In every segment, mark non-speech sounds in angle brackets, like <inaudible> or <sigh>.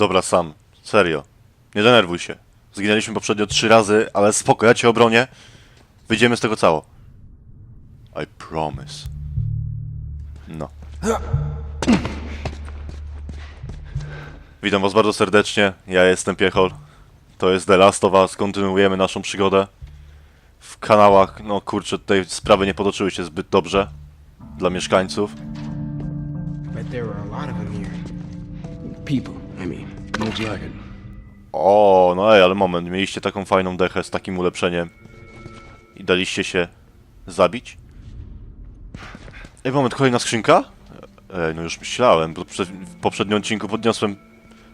Dobra, sam. Serio. Nie denerwuj się. Zginęliśmy poprzednio trzy razy, ale spoko, ja cię obronię. Wyjdziemy z tego cało. I promise. No. Witam was bardzo serdecznie. Ja jestem Piechol. To jest The Last of Us. Kontynuujemy naszą przygodę. W kanałach, no kurczę, tutaj sprawy nie potoczyły się zbyt dobrze. Dla mieszkańców. Bet there were a lot It. O, no ej, ale moment, mieliście taką fajną dechę z takim ulepszeniem i daliście się zabić? Ej, moment, kolejna skrzynka? Ej, no już myślałem, bo w poprzednim odcinku podniosłem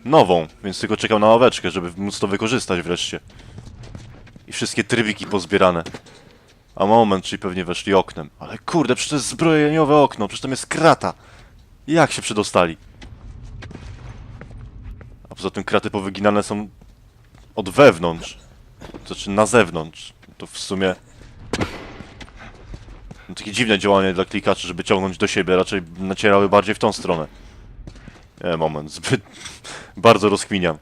nową, więc tylko czekam na ławeczkę, żeby móc to wykorzystać wreszcie. I wszystkie trybiki pozbierane. A moment, czyli pewnie weszli oknem. Ale kurde, przecież to jest zbrojeniowe okno, przecież tam jest krata. Jak się przedostali? Poza tym kraty powyginane są od wewnątrz. Znaczy na zewnątrz. To w sumie... No, takie dziwne działanie dla klikaczy, żeby ciągnąć do siebie. Raczej nacierały bardziej w tą stronę. Nie, moment. Zbyt... <laughs> Bardzo rozkminiam.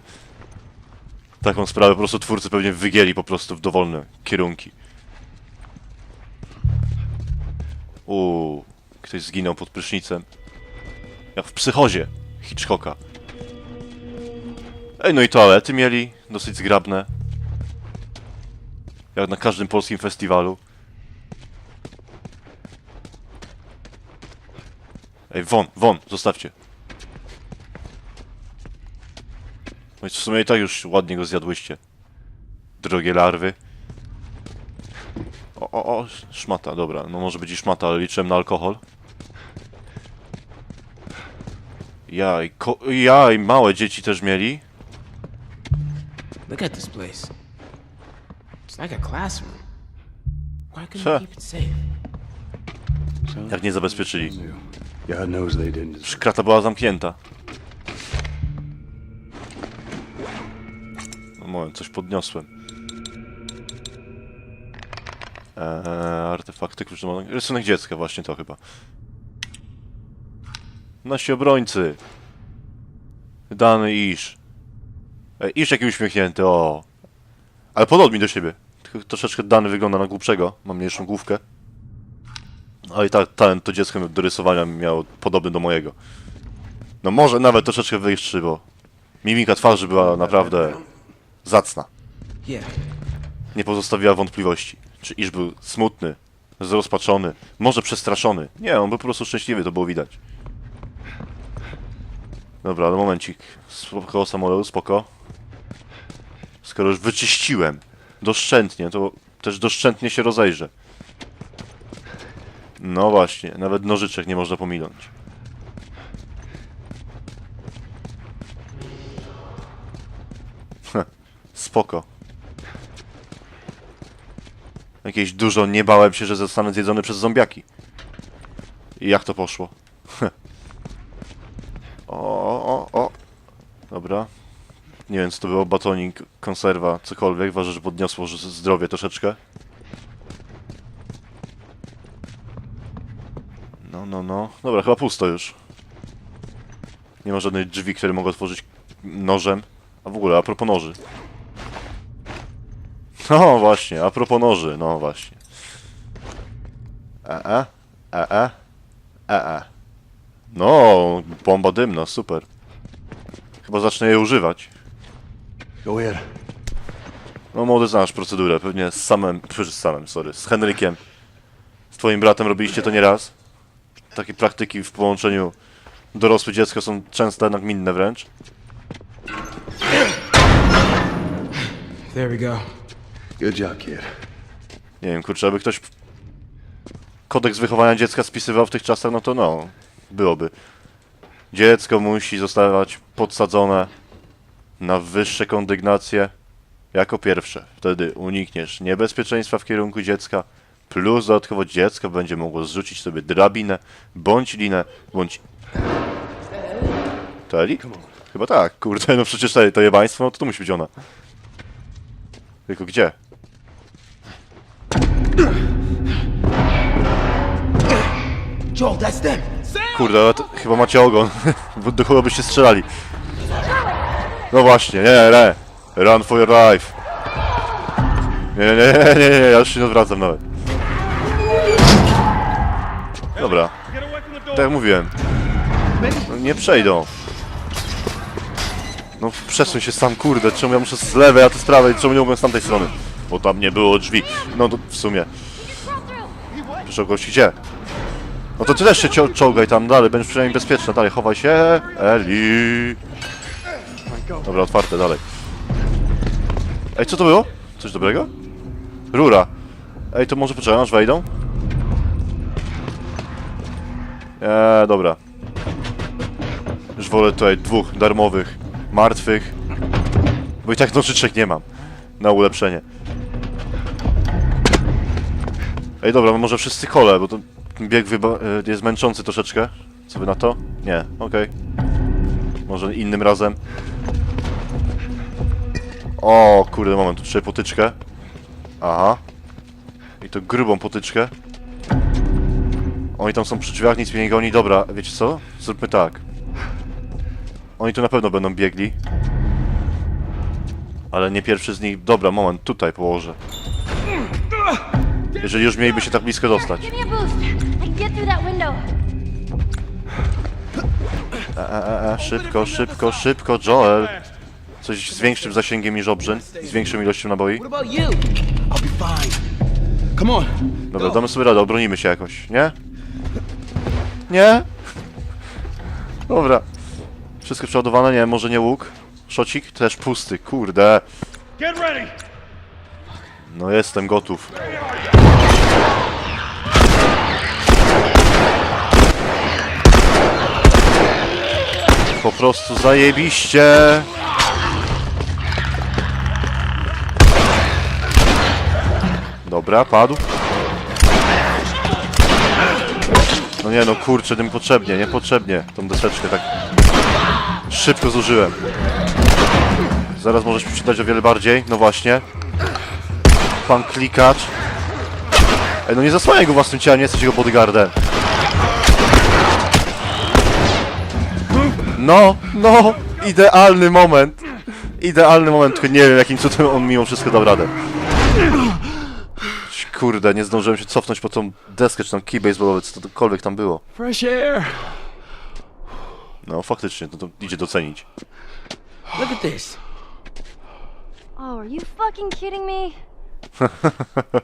Taką sprawę po prostu twórcy pewnie wygięli po prostu w dowolne kierunki. Uuu, ktoś zginął pod prysznicem. Jak w psychozie Hitchcocka. Ej, no i toalety mieli, dosyć zgrabne. Jak na każdym polskim festiwalu. Ej, won, won, zostawcie. No i w sumie i tak już ładnie go zjadłyście. Drogie larwy. O, o, o, szmata, dobra, no może być i szmata, ale liczyłem na alkohol. Jaj, ko jaj, małe dzieci też mieli. Look at this place. It's like a classroom. Why couldn't Sure. they keep it safe? Jak nie zabezpieczyli. God knows they didn't. Przecież krata była zamknięta. No moment, coś podniosłem. Eee, artefakty kluczowe. Rysunek dziecka, właśnie to chyba. Nasi obrońcy. Dany Isz. Ej, Isz jaki uśmiechnięty, o. Ale podobny mi do siebie. Tylko troszeczkę Dany wygląda na głupszego. Ma mniejszą główkę. Ale i tak talent to dziecko do rysowania miało podobny do mojego. No może nawet troszeczkę wyższy, bo mimika twarzy była naprawdę zacna. Nie pozostawiła wątpliwości. Czy Iż był smutny, zrozpaczony, może przestraszony. Nie, on był po prostu szczęśliwy, to było widać. Dobra, ale momencik. Spoko, samolot, spoko. Skoro już wyczyściłem doszczętnie, to też doszczętnie się rozejrzę. No właśnie, nawet nożyczek nie można pominąć. Heh, Spoko. Jakieś dużo nie bałem się, że zostanę zjedzony przez zombiaki. I jak to poszło? Heh. o, o, o. Dobra. Nie wiem, co to było, batonik, konserwa, cokolwiek. Ważne, że podniosło że zdrowie troszeczkę. No, no, no. Dobra, chyba pusto już. Nie ma żadnych drzwi, które mogę otworzyć nożem. A w ogóle, a propos noży. No właśnie, a propos noży, no właśnie. E, e, e, e, e, e. No, bomba dymna, super. Chyba zacznę jej używać. Go ahead. No młody znasz procedurę, pewnie z samym, z samym, sorry, z Henrykiem. Z twoim bratem robiliście to nieraz. Takie praktyki w połączeniu dorosłe dziecko są często nagminne wręcz. There we go. Good job, kid. Nie wiem, kurczę, aby ktoś kodeks wychowania dziecka spisywał w tych czasach, no to no, byłoby. Dziecko musi zostawać podsadzone na wyższe kondygnacje jako pierwsze. Wtedy unikniesz niebezpieczeństwa w kierunku dziecka, plus dodatkowo dziecko będzie mogło zrzucić sobie drabinę, bądź linę, bądź... To Eli? Chyba tak, kurde, no przecież to, jebaństwo, no to to musi być ona. Tylko gdzie? Joel, that's them. Kurde, ale to, chyba macie ogon, <laughs> bo do kogo byście strzelali. No właśnie, nie, nie. Run for your life. Nie, nie, nie, nie, nie, ja już się nie odwracam nawet. Dobra, tak jak mówiłem. No nie przejdą. No przesuń się sam, kurde, czemu ja muszę z lewej, a ty z prawej, czemu nie mogłem z tamtej strony? Bo tam nie było drzwi. No to w sumie. Proszę gości, gdzie? No to ty też się czołgaj tam dalej, będziesz przynajmniej bezpieczna. Dalej, chowaj się. Eli. Dobra, otwarte, dalej. Ej, co to było? Coś dobrego? Rura. Ej, to może poczekam, aż wejdą? Eee, dobra. Już wolę tutaj dwóch darmowych, martwych. Bo i tak nożyczek nie mam. Na ulepszenie. Ej, dobra, może wszyscy kole, bo to bieg e, jest męczący troszeczkę. Co wy na to? Nie, okej. Może innym razem. O, kurde, moment, tu trzeba potyczkę. Aha. I to grubą potyczkę. Oni tam są przy drzwiach, nic mnie nie goni. Dobra, wiecie co? Zróbmy tak. Oni tu na pewno będą biegli. Ale nie pierwszy z nich. Dobra, moment, tutaj położę. Jeżeli już mieliby się tak blisko dostać. Window. E, e, e, szybko, szybko, szybko, Joel. Coś z większym zasięgiem niż obrzyn i z większą ilością naboi. Dobra, damy sobie radę, obronimy się jakoś, nie? Nie? Dobra. Wszystko przeładowane? Nie, może nie łuk. Szocik też pusty, kurde. No jestem gotów. Po prostu zajebiście. Dobra, padł. No nie no, kurczę, tym potrzebnie, niepotrzebnie tą deseczkę tak szybko zużyłem. Zaraz możesz przydać o wiele bardziej, no właśnie. Pan klikacz. Ej, no nie zasłaniaj go własnym ciałem, nie jesteś jego bodyguardem. No, no, idealny moment. Idealny moment, tylko nie wiem jakim cudem on mimo wszystko dał radę. Kurde, nie zdążyłem się cofnąć po tą deskę, czy tam key baseballowy, co tokolwiek tam było. Fresh air. No, faktycznie, no to idzie docenić. Look at this. Oh, are you fucking kidding me?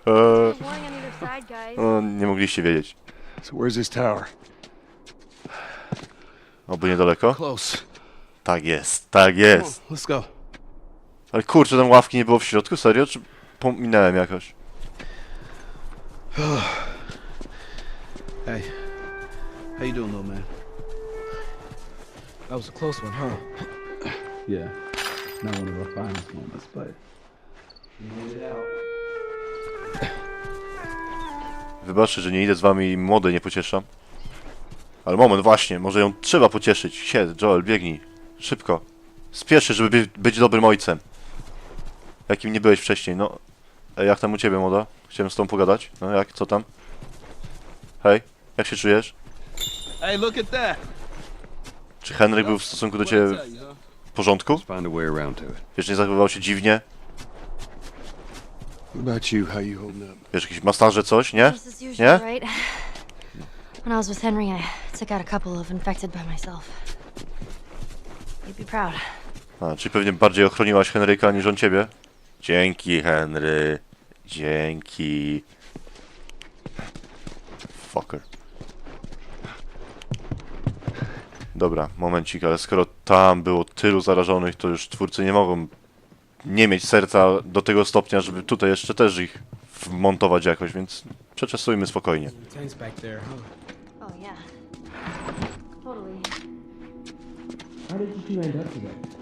<laughs> No, nie mogliście wiedzieć. So where's this tower? Oby niedaleko. Close. Tak jest, tak jest. Let's go. Ale kurczę, tam ławki nie było w środku, serio? Czy pominąłem jakoś? Hey. How you doing, little man? That was a close one, huh? Yeah. Not one of our finest moments, but Wybaczcie, że nie idę z wami i młody nie pocieszam. Ale moment, właśnie, może ją trzeba pocieszyć. Sied, Joel, biegnij. Szybko. Spiesz się, żeby by- być dobrym ojcem. Jakim nie byłeś wcześniej, no. Ej, jak tam u ciebie, młoda? Chciałem z tobą pogadać. No jak, co tam? Hej, jak się czujesz? Hey, look at that. Czy Henryk był w stosunku do ciebie w porządku? Find a way around to it. Wiesz, nie zachowywał się dziwnie? What about you? How you holding up? Wiesz, jakieś masaże, coś, nie? Just as usual, Yeah? right? When I was with Henry, I took out a couple of infected by myself. You'd be proud. A, czyli pewnie bardziej ochroniłaś Henryka niż on ciebie? Dzięki, Henry. Dzięki. Fucker. Dobra, momencik, ale skoro tam było tylu zarażonych, to już twórcy nie mogą nie mieć serca do tego stopnia, żeby tutaj jeszcze też ich wmontować jakoś, więc przeczesujmy spokojnie. Oh. How did you two end up together?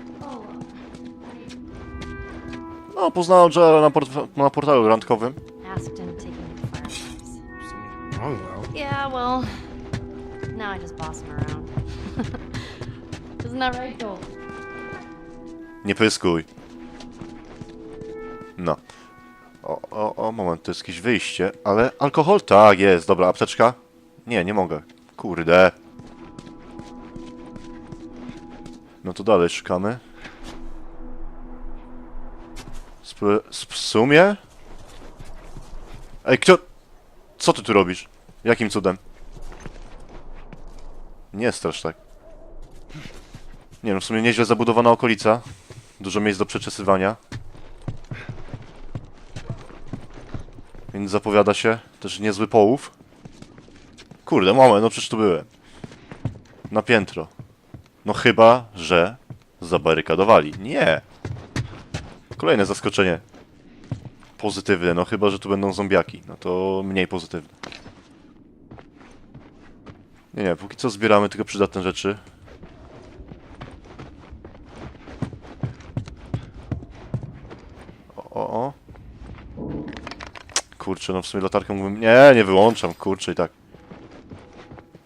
No, poznałem Joela na, port na portalu randkowym. asked him to take me to Fireflies. Wrong, well. Yeah, well, now I just boss him around. <laughs> Isn't that right, Joel? Nie pyskuj. No. O, o, o, moment, to jest jakieś wyjście, ale alkohol? Tak, jest, dobra, apteczka? Nie, nie mogę. Kurde. No to dalej szukamy. W sumie? Ej, kto... Co ty tu robisz? Jakim cudem? Nie strasz tak. Nie no, w sumie nieźle zabudowana okolica. Dużo miejsc do przeczesywania. Więc zapowiada się też niezły połów. Kurde, moment, no przecież tu byłem. Na piętro. No chyba, że zabarykadowali. Nie. Kolejne zaskoczenie. Pozytywne, no chyba, że tu będą zombiaki. No to mniej pozytywne. Nie, nie, póki co zbieramy tylko przydatne rzeczy. O, o, o. Kurczę, no w sumie latarkę mógłbym... Nie, nie wyłączam, kurczę i tak.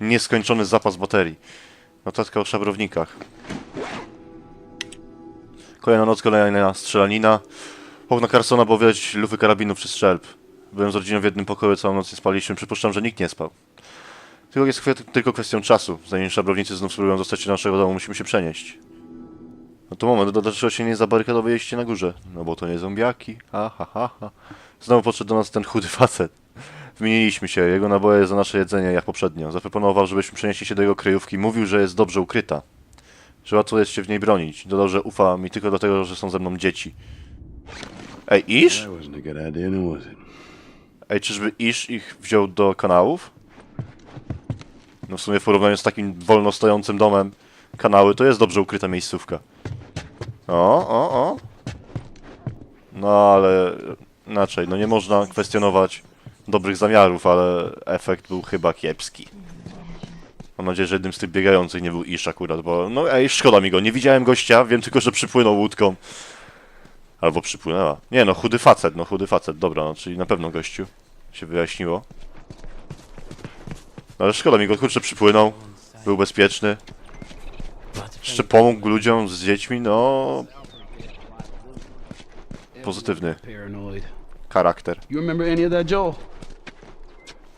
Nieskończony zapas baterii. Notatka o szabrownikach. Kolejna noc, kolejna strzelanina. Okna Carsona widać lufy karabinów czy strzelb. Byłem z rodziną w jednym pokoju, całą noc nie spaliśmy. Przypuszczam, że nikt nie spał. Tylko jest tylko kwestią czasu. Zanim szabrownicy znów spróbują dostać się do naszego domu, musimy się przenieść. No to moment, dlaczego się nie zabarykadowaliście na górze? No bo to nie zombiaki. Ha, ha, ha, ha. Znowu podszedł do nas ten chudy facet. Wymieniliśmy się, jego naboje za nasze jedzenie, jak poprzednio. Zaproponował, żebyśmy przenieśli się do jego kryjówki. Mówił, że jest dobrze ukryta. Że łatwo jest się w niej bronić. Dodał, że ufa mi tylko dlatego, że są ze mną dzieci. Ej, idea, no? Ej, czyżby Isz ich wziął do kanałów? No w sumie w porównaniu z takim wolno stojącym domem kanały, to jest dobrze ukryta miejscówka. O, o, o. No ale inaczej, no nie można kwestionować dobrych zamiarów, ale efekt był chyba kiepski. Mam nadzieję, że jednym z tych biegających nie był Isz akurat, bo no ej, szkoda mi go, nie widziałem gościa, wiem tylko, że przypłynął łódką. Albo przypłynęła. Nie no, chudy facet, no chudy facet, dobra, no, czyli na pewno gościu. Się wyjaśniło. No, ale szkoda mi go, kurczę, przypłynął. Był bezpieczny. Jeszcze pomógł ludziom z dziećmi, no... Pozytywny charakter.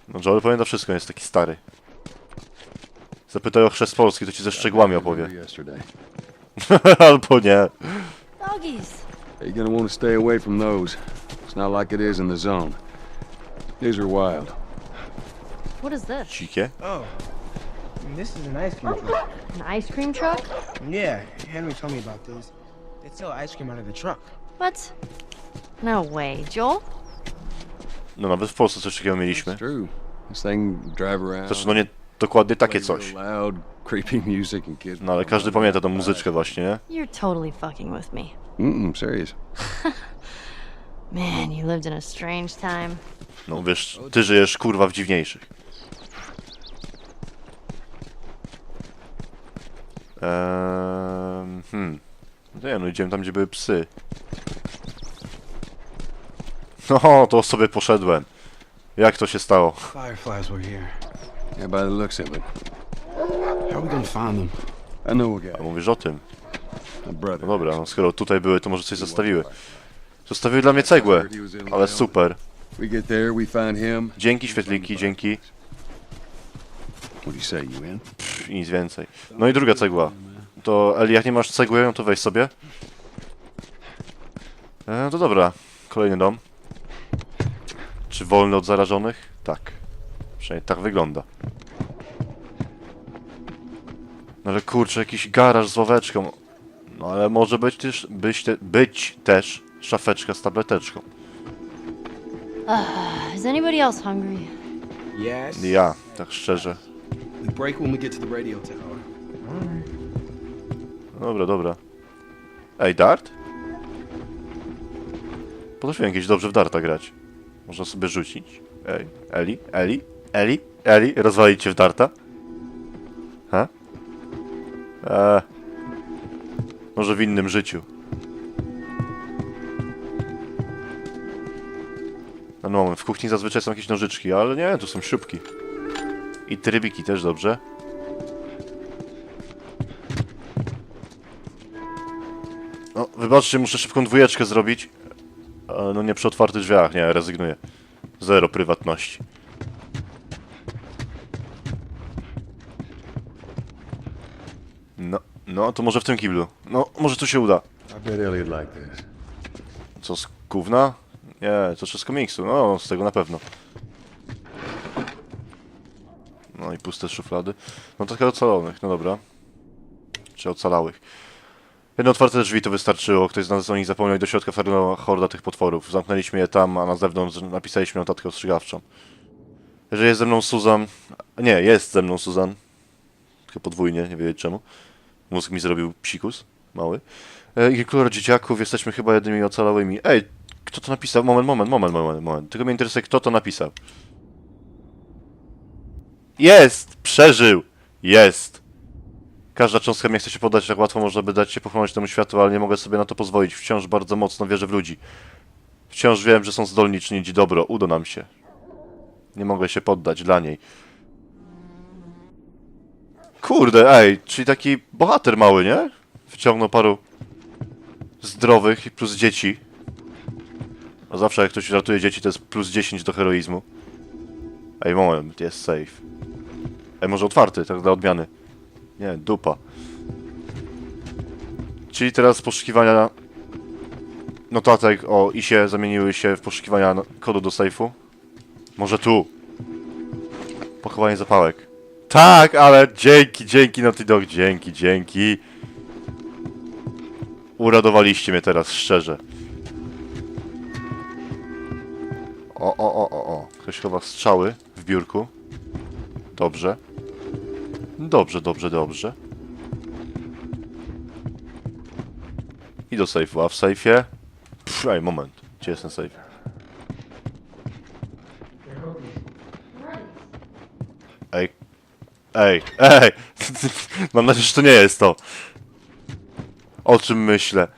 No Joel pamięta wszystko, jest taki stary. Zapytaj o chrzest Polski, to ci ze szczegółami opowie. <laughs> Albo nie. Doggies. You're gonna want to stay away from those. It's not like it is in the zone. These are wild. What is this? Dzikie? Oh, this is an ice cream truck. An ice cream truck? Yeah, Henry told me about this. They sell ice cream out of the truck. What? No way. Joel? No nawet w Polsce coś takiego mieliśmy. It's true. This thing drive around. Znaczy, no nie dokładnie takie coś. No ale każdy pamięta tą muzyczkę właśnie, nie? You're totally fucking with me. Mm-mm, serious. <laughs> Man, you lived in a strange time. No wiesz, ty żyjesz kurwa w dziwniejszych. Ehm, hmm. No nie, no idziemy tam, gdzie były psy. <laughs> No, to sobie poszedłem. Jak to się stało? Fireflies were here. Yeah, by the looks of it. How are we gonna find them? I know a A mówisz o tym. No dobra, no skoro tutaj były, to może coś zostawiły. Zostawiły dla mnie cegłę, ale super. We get there, we find him. Dzięki świetliki, dzięki. What do you say, you in? Pff, I nic więcej. No i druga cegła. To Eli, jak nie masz cegły, no to weź sobie. E, to dobra. Kolejny dom. Czy wolny od zarażonych? Tak. Przynajmniej tak wygląda. No ale kurczę, jakiś garaż z ławeczką. No ale może być też, być, te, być też szafeczka z tableteczką. Is anybody else hungry? Yes. Ja, tak szczerze. Break when we get to the radio tower. Dobra, dobra. Ej, dart? Potrafiłem kiedyś dobrze w darta grać. Można sobie rzucić. Ej, Eli, Eli, Eli, Eli, rozwalić cię w darta? Ha? Eee. Może w innym życiu. No, no, w kuchni zazwyczaj są jakieś nożyczki, ale nie, tu są śrubki. I trybiki też dobrze. No, wybaczcie, muszę szybką dwójeczkę zrobić. No nie przy otwartych drzwiach, nie, rezygnuję. Zero prywatności. No, to może w tym kiblu. No, może tu się uda. Co, z Gówna? Nie, to z komiksu, no z tego na pewno. No i puste szuflady. No trochę ocalonych, no dobra. Czy ocalałych. Jedno otwarte drzwi to wystarczyło, ktoś z nas o nich zapomniał i do środka wtargnęła horda tych potworów. Zamknęliśmy je tam, a na zewnątrz napisaliśmy notatkę ostrzegawczą. Jeżeli jest ze mną Susan... Nie, jest ze mną Susan. Tylko podwójnie, nie wiedzieć czemu. Mózg mi zrobił psikus, mały. E, I kilkoro dzieciaków, jesteśmy chyba jedynymi ocalałymi. Ej, kto to napisał? Moment, moment, moment, moment, moment. Tylko mnie interesuje, kto to napisał. Jest! Przeżył! Jest! Każda cząstka mnie chce się podać, tak łatwo można by dać się pochłonąć temu światu, ale nie mogę sobie na to pozwolić. Wciąż bardzo mocno wierzę w ludzi. Wciąż wiem, że są zdolni czynić dobro. Uda nam się. Nie mogę się poddać dla niej. Kurde, ej, czyli taki bohater mały, nie? Wyciągnął paru zdrowych i plus dzieci. A zawsze jak ktoś ratuje dzieci, to jest plus 10 do heroizmu. Ej, moment, jest safe. Ej, może otwarty, tak dla odmiany. Nie, dupa. Czyli teraz poszukiwania notatek o ISie zamieniły się w poszukiwania kodu do sejfu? Może tu? Pochowanie zapałek. Tak, ale dzięki, dzięki Naughty Dog, dzięki, dzięki. Uradowaliście mnie teraz, szczerze. O, o, o, o, o. Ktoś chowa strzały w biurku. Dobrze. Dobrze, dobrze, dobrze. I do sejfu, a w. Pff, ej, moment. Gdzie jest ten sejf? Ej, ej! <laughs> Mam nadzieję, że to nie jest to. O czym myślę?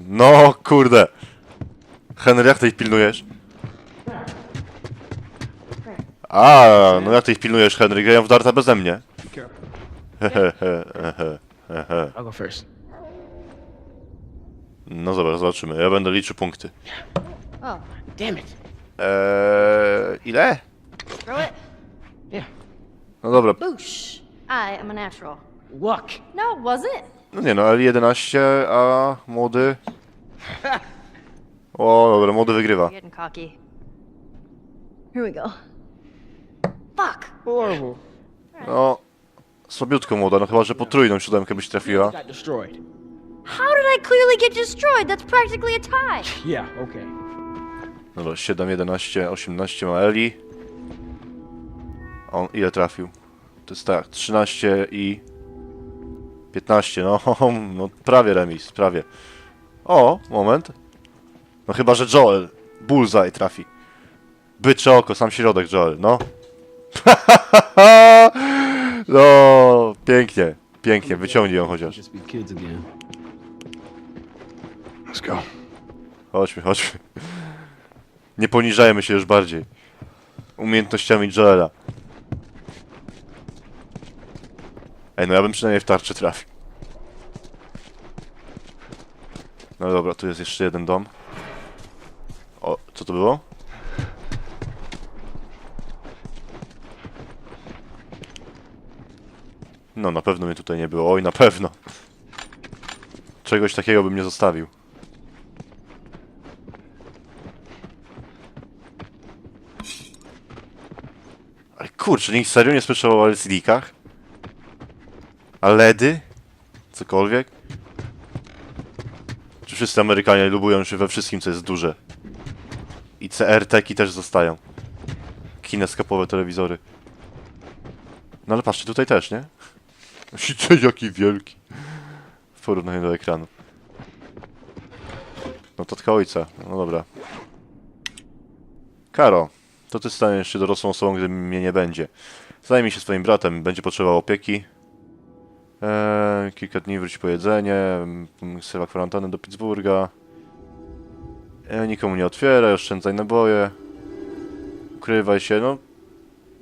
No, kurde. Henry, jak ty ich pilnujesz? A, no jak ty ich pilnujesz, Henry? Grają w darta beze mnie. <laughs> I'll go first. No dobra, zobaczymy. Ja będę liczył punkty. Oh, Damn it. Eee, ile? throw it. Yeah. No dobra, Boosh. I am a natural. Luck. No, it wasn't. no nie no, L11, a młody... O, dobra, młody wygrywa. You're getting cocky. Here we go. Fuck. Horrible. No, słabiutko młoda, no chyba, że potrójną siódemkę byś trafiła. Got destroyed. How did I clearly get destroyed? That's practically a tie. Yeah, okay. Dobra, 7, 11, 18 ma Eli. On ile trafił? To jest tak, 13 i 15, no, <laughs> no prawie remis, prawie. O, moment. No chyba, że Joel Bullseye trafi. Bycze oko, sam środek Joel, no. <laughs> no, pięknie, pięknie, wyciągnij ją chociaż. Let's go. Chodźmy, chodźmy. Nie poniżajmy się już bardziej. Umiejętnościami Joela. Ej, no ja bym przynajmniej w tarczę trafił. No dobra, tu jest jeszcze jeden dom. O, co to było? No, na pewno mnie tutaj nie było. Oj, na pewno. Czegoś takiego bym nie zostawił. Ale kurczę, nikt serio nie słyszał o LCD-kach? A LEDy? Cokolwiek? Czy wszyscy Amerykanie lubują się we wszystkim, co jest duże? I CRT-ki też zostają. Kineskopowe telewizory. No ale patrzcie, tutaj też, nie? <laughs> Widzicie, jaki wielki. W porównaniu do ekranu. Notatka ojca. No dobra. Karo, to ty staniesz się dorosłą osobą, gdy mnie nie będzie. Zajmij się swoim bratem, będzie potrzebował opieki. Eee, kilka dni wróci po jedzenie, mm, syła kwarantannę do Pittsburgha. Eee, nikomu nie otwieraj, oszczędzaj naboje. Ukrywaj się, no...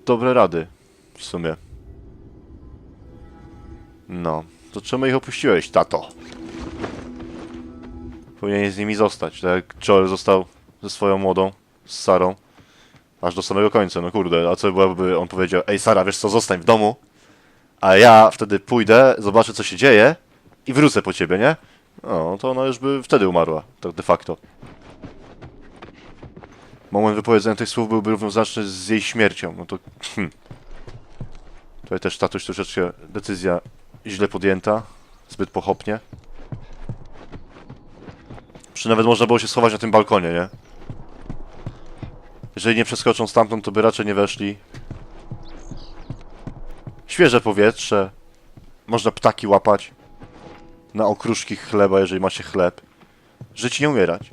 Dobre rady, w sumie. No, to czemu ich opuściłeś, tato? Powinien z nimi zostać, tak jak Joel został ze swoją młodą, z Sarą. Aż do samego końca, no kurde, a co byłoby, on powiedział, ej Sara, wiesz co, zostań w domu, a ja wtedy pójdę, zobaczę co się dzieje i wrócę po ciebie, nie? No, to ona już by wtedy umarła, tak de facto. Moment wypowiedzenia tych słów byłby równoznaczny z jej śmiercią, no to... Hmm. Tutaj też tatuś troszeczkę decyzja źle podjęta, zbyt pochopnie. Czy nawet można było się schować na tym balkonie, nie? Jeżeli nie przeskoczą stamtąd, to by raczej nie weszli. Świeże powietrze. Można ptaki łapać. Na okruszki chleba, jeżeli ma się chleb. Żyć nie umierać.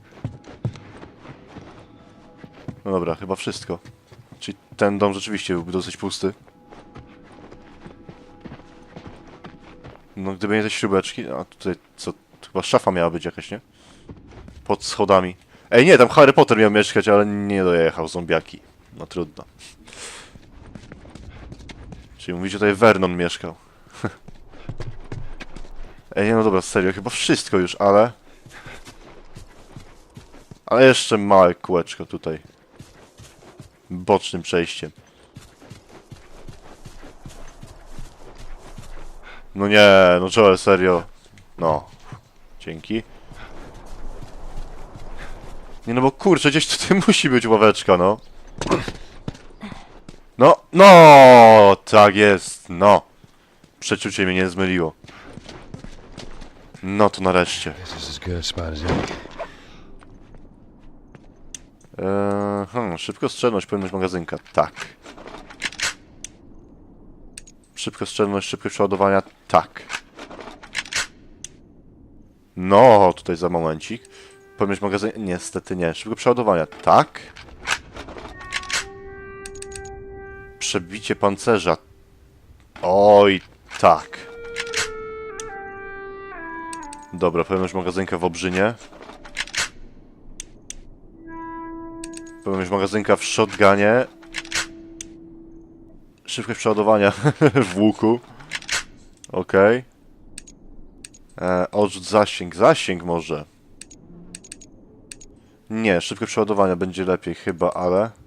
No dobra, chyba wszystko. Czyli ten dom rzeczywiście byłby dosyć pusty. No gdyby nie te śrubeczki, a tutaj co, chyba szafa miała być jakaś, nie? Pod schodami. Ej nie, tam Harry Potter miał mieszkać, ale nie dojechał, zombiaki. No trudno. Czyli mówicie tutaj Vernon mieszkał. <laughs> Ej, no dobra, serio, chyba wszystko już, ale... Ale jeszcze małe kółeczko tutaj. Bocznym przejściem. No nie, no Joel, serio. No. Dzięki. Nie no bo kurczę, gdzieś tutaj <laughs> musi być ławeczka, no. No, no, tak jest, no. Przeczucie mnie nie zmyliło. No to nareszcie. Eee, hmm, szybkostrzelność, pojemność magazynka, tak. Szybkostrzelność, szybkość przeładowania, tak. No, tutaj za momencik. Pojemność magazynka, niestety nie. Szybkość przeładowania, tak. Przebicie pancerza. Oj, tak. Dobra, pojemność magazynka w obrzynie. Pojemność magazynka w shotgunie. Szybkość przeładowania <laughs> w łuku. Okej. E, odrzut zasięg. Zasięg może. Nie, szybkość przeładowania będzie lepiej chyba, ale...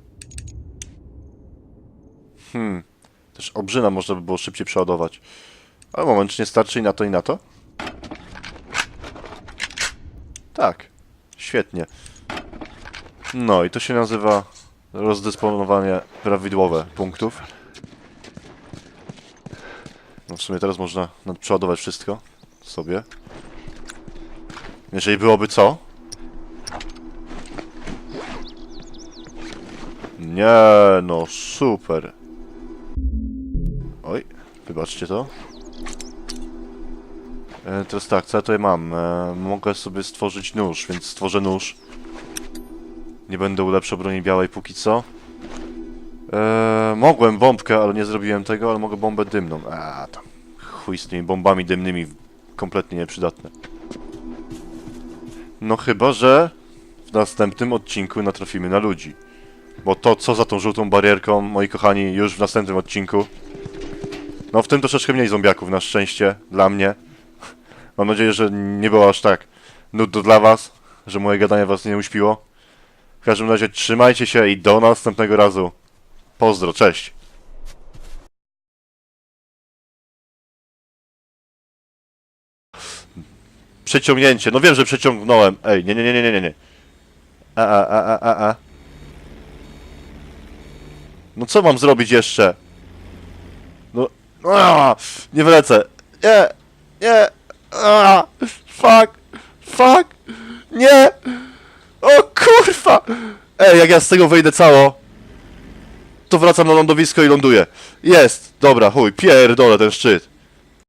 Hmm. Też obrzyna można by było szybciej przeładować. Ale moment, czy nie starczy i na to i na to? Tak. Świetnie. No i to się nazywa rozdysponowanie prawidłowe punktów. No w sumie teraz można nadprzeładować wszystko sobie. Jeżeli byłoby co? Nie, no super. Wybaczcie to. E, teraz tak, co ja tutaj mam? E, mogę sobie stworzyć nóż, więc stworzę nóż. Nie będę ulepszał broni białej póki co. Eee, mogłem bombkę, ale nie zrobiłem tego, ale mogę bombę dymną. A tam. Chuj z tymi bombami dymnymi. Kompletnie nieprzydatne. No chyba, że w następnym odcinku natrafimy na ludzi. Bo to, co za tą żółtą barierką, moi kochani, już w następnym odcinku. No w tym troszeczkę mniej zombiaków, na szczęście, dla mnie. Mam nadzieję, że nie było aż tak nudno dla was, że moje gadanie was nie uśpiło. W każdym razie trzymajcie się i do następnego razu. Pozdro, cześć. Przeciągnięcie. No wiem, że przeciągnąłem. Ej, nie, nie, nie, nie, nie, nie. A, a, a, a, a, a. No co mam zrobić jeszcze? Nie wlecę. Nie, nie, fuck, fuck, nie. O kurwa! Ej, jak ja z tego wyjdę cało, to wracam na lądowisko i ląduję. Jest! Dobra, chuj, pierdolę ten szczyt.